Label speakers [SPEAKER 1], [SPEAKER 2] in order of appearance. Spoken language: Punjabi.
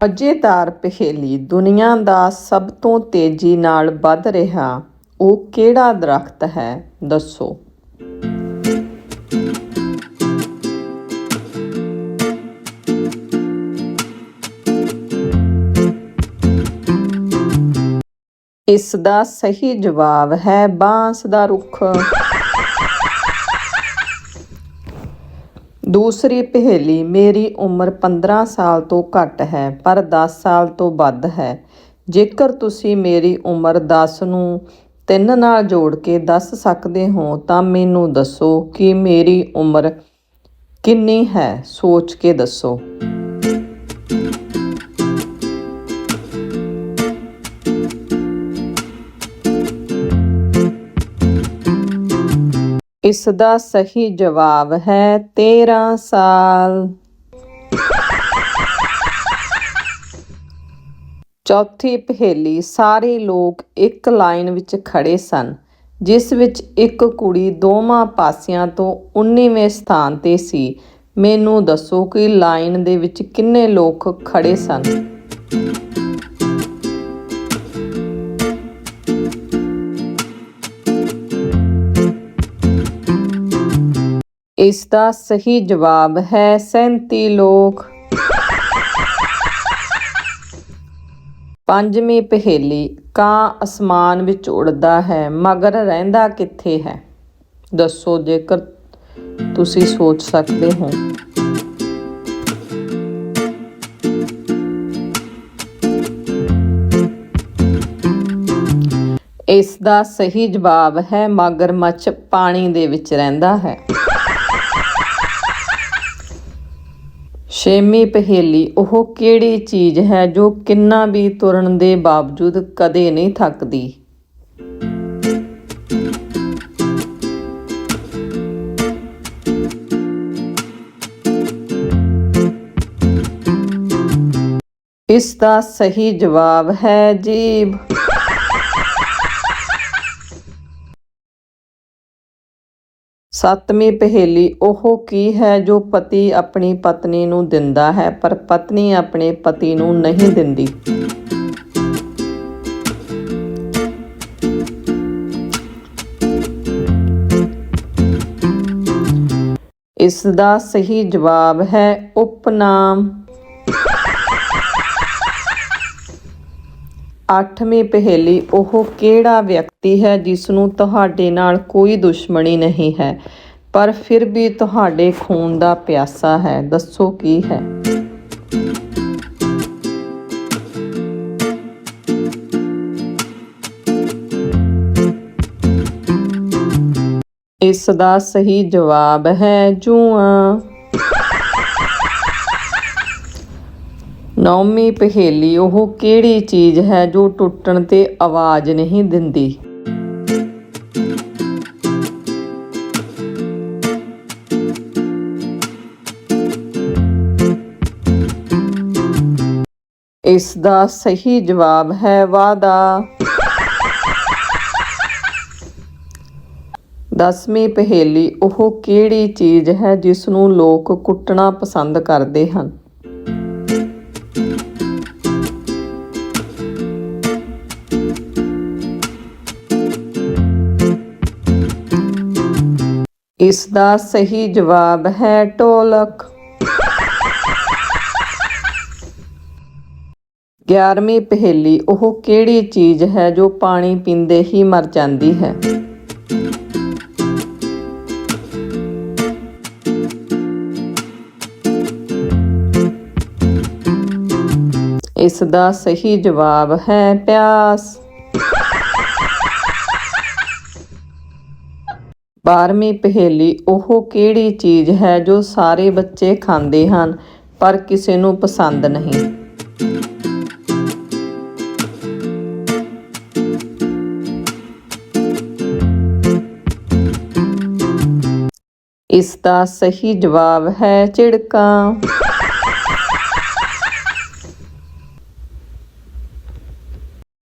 [SPEAKER 1] ਮਜ਼ੇਦਾਰ ਪਹੇਲੀ ਦੁਨੀਆ ਦਾ ਸਭ ਤੋਂ ਤੇਜ਼ੀ ਨਾਲ ਵੱਧ ਰਿਹਾ, ਉਹ ਕਿਹੜਾ ਦਰਖਤ ਹੈ, ਦੱਸੋ? ਇਸ ਦਾ ਸਹੀ ਜਵਾਬ ਹੈ ਬਾਂਸ ਦਾ ਰੁੱਖ। ਦੂਸਰੀ ਪਹੇਲੀ, ਮੇਰੀ ਉਮਰ 15 ਸਾਲ ਤੋਂ ਘੱਟ ਹੈ, ਪਰ 10 ਸਾਲ ਤੋਂ ਵੱਧ ਹੈ। ਜੇਕਰ ਤੁਸੀਂ ਮੇਰੀ ਉਮਰ 10 ਨੂੰ 3 ਨਾਲ ਜੋੜ ਕੇ ਦੱਸ ਸਕਦੇ ਹੋ, ਤਾਂ ਮੈਨੂੰ ਦੱਸੋ ਕਿ ਮੇਰੀ ਉਮਰ ਕਿੰਨੀ ਹੈ, ਸੋਚ ਕੇ ਦੱਸੋ। ਇਸ ਦਾ ਸਹੀ ਜਵਾਬ ਹੈ 13 ਸਾਲ। ਚੌਥੀ ਪਹੇਲੀ, ਸਾਰੇ ਲੋਕ ਇੱਕ ਲਾਈਨ ਵਿੱਚ ਖੜੇ ਸਨ, ਜਿਸ ਵਿੱਚ ਇੱਕ ਕੁੜੀ ਦੋਵਾਂ ਪਾਸਿਆਂ ਤੋਂ 19ਵੇਂ ਸਥਾਨ ਤੇ ਸੀ। ਮੈਨੂੰ ਦੱਸੋ ਕਿ ਲਾਈਨ ਦੇ ਵਿੱਚ ਕਿੰਨੇ ਲੋਕ ਖੜੇ ਸਨ? ਇਸ ਦਾ ਸਹੀ ਜਵਾਬ ਹੈ 37 ਲੋਕ। ਪੰਜਵੀਂ ਪਹੇਲੀ, ਕਾਂ ਅਸਮਾਨ ਵਿੱਚ ਉੜਦਾ ਹੈ, ਮਗਰ ਰਹਿੰਦਾ ਕਿੱਥੇ ਹੈ? ਦੱਸੋ ਜੇਕਰ ਤੁਸੀਂ ਸੋਚ ਸਕਦੇ ਹੋ। ਇਸ ਦਾ ਸਹੀ ਜਵਾਬ ਹੈ ਮਗਰਮੱਛ ਪਾਣੀ ਦੇ ਵਿੱਚ ਰਹਿੰਦਾ ਹੈ। ਛੇਵੀਂ ਪਹੇਲੀ, ਉਹ ਕਿਹੜੀ ਚੀਜ਼ ਹੈ ਜੋ ਕਿੰਨਾ ਵੀ ਤੁਰਨ ਦੇ ਬਾਵਜੂਦ ਕਦੇ ਨਹੀਂ ਥੱਕਦੀ? ਇਸ ਦਾ ਸਹੀ ਜਵਾਬ ਹੈ ਜੀਭ। ਸੱਤਵੀਂ ਪਹੇਲੀ ਉਹ ਕੀ ਹੈ ਜੋ ਪਤੀ ਆਪਣੀ ਪਤਨੀ ਨੂੰ ਦਿੰਦਾ ਹੈ, ਪਰ ਪਤਨੀ ਆਪਣੇ ਪਤੀ ਨੂੰ ਨਹੀਂ ਦਿੰਦੀ? ਇਸ ਦਾ ਸਹੀ ਜਵਾਬ ਹੈ ਉਪਨਾਮ। ਅੱਠਵੀਂ ਪਹੇਲੀ ਉਹ ਕਿਹੜਾ ਵਿਅਕਤੀ ਹੈ ਜਿਸ ਨੂੰ ਤੁਹਾਡੇ ਨਾਲ ਕੋਈ ਦੁਸ਼ਮਣੀ ਨਹੀਂ ਹੈ, ਪਰ ਫਿਰ ਵੀ ਤੁਹਾਡੇ ਖੂਨ ਦਾ ਪਿਆਸਾ ਹੈ? ਦੱਸੋ ਕੀ ਹੈ? ਇਸ ਦਾ ਸਹੀ ਜਵਾਬ ਹੈ ਜੂਆਂ। ਨੌਵੀਂ ਪਹੇਲੀ ਉਹ ਕਿਹੜੀ ਚੀਜ਼ ਹੈ ਜੋ ਟੁੱਟਣ ਤੇ ਆਵਾਜ਼ ਨਹੀਂ ਦਿੰਦੀ? ਇਸ ਦਾ ਸਹੀ ਜਵਾਬ ਹੈ ਵਾਦਾ ਦਸਵੀਂ ਪਹੇਲੀ ਉਹ ਕਿਹੜੀ ਚੀਜ਼ ਹੈ ਜਿਸ ਨੂੰ ਲੋਕ ਕੁੱਟਣਾ ਪਸੰਦ ਕਰਦੇ ਹਨ? ਇਸ ਦਾ ਸਹੀ ਜਵਾਬ ਹੈ ਢੋਲਕ। 11ਵੀਂ ਪਹੇਲੀ, ਉਹ ਕਿਹੜੀ ਚੀਜ਼ ਹੈ ਜੋ ਪਾਣੀ ਪੀਂਦੇ ਹੀ ਮਰ ਜਾਂਦੀ ਹੈ? ਇਸ ਦਾ ਸਹੀ ਜਵਾਬ ਹੈ ਪਿਆਸ। 12ਵੀਂ ਪਹੇਲੀ ਉਹ ਕਿਹੜੀ ਚੀਜ਼ ਹੈ ਜੋ ਸਾਰੇ ਬੱਚੇ ਖਾਂਦੇ ਹਨ, ਪਰ ਕਿਸੇ ਨੂੰ ਪਸੰਦ ਨਹੀਂ? ਇਸ ਦਾ ਸਹੀ ਜਵਾਬ ਹੈ ਝਿੜਕਾਂ।